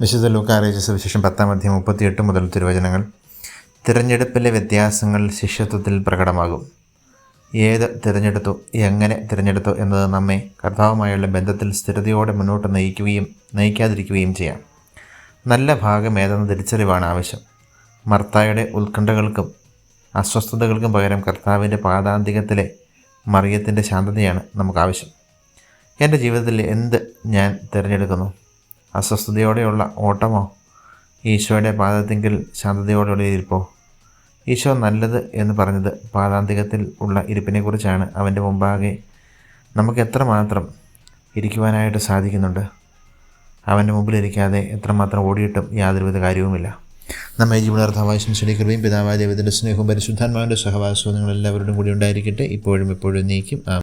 വിശുദ്ധ ലൂക്ക അറിയിച്ച സുവിശേഷം പത്താം അധ്യായം മുപ്പത്തിയെട്ട് മുതൽ തിരുവചനങ്ങൾ. തിരഞ്ഞെടുപ്പിലെ വ്യത്യാസങ്ങൾ ശിഷ്യത്വത്തിൽ പ്രകടമാകും. ഏത് തിരഞ്ഞെടുത്തു എങ്ങനെ തിരഞ്ഞെടുത്തു എന്നത് നമ്മെ കർത്താവുമായുള്ള ബന്ധത്തിൽ സ്ഥിരതയോടെ മുന്നോട്ട് നയിക്കുകയും നയിക്കാതിരിക്കുകയും ചെയ്യാം. നല്ല ഭാഗം ഏതെന്ന തിരിച്ചറിവാണ് ആവശ്യം. മർത്തായുടെ ഉത്കണ്ഠകൾക്കും അസ്വസ്ഥതകൾക്കും പകരം കർത്താവിന്റെ പാദാന്തികത്തിലെ മറിയത്തിന്റെ ശാന്തതയാണ് നമുക്ക് ആവശ്യം എന്റെ ജീവിതത്തിൽ എന്ത് ഞാൻ തിരഞ്ഞെടുക്കുന്നു? അസ്വസ്ഥതയോടെയുള്ള ഓട്ടമോ? ഈശോയുടെ പാദത്തിങ്കിൽ ശാന്തതയോടെയുള്ള ഇരിപ്പോ? ഈശോ നല്ലത് എന്ന് പറഞ്ഞത് പാദാന്തികത്തിൽ ഉള്ള ഇരിപ്പിനെക്കുറിച്ചാണ്. അവന്റെ മുമ്പാകെ നമുക്ക് എത്രമാത്രം ഇരിക്കുവാനായിട്ട് സാധിക്കുന്നുണ്ട്? അവന്റെ മുമ്പിലിരിക്കാതെ എത്രമാത്രം ഓടിയിട്ടും യാതൊരുവിധ കാര്യവുമില്ല. നമ്മെ ജീവനാർത്ഥമായ ശംസടിക്കുകയും പിതാവായ ദൈവത്തിന്റെ സ്നേഹവും പരിശുദ്ധാത്മാവിന്റെ സഹവാസവും നിങ്ങളെല്ലാവരോടും കൂടി ഉണ്ടായിരിക്കട്ടെ. ഇപ്പോഴും എപ്പോഴും നീക്കും. ആ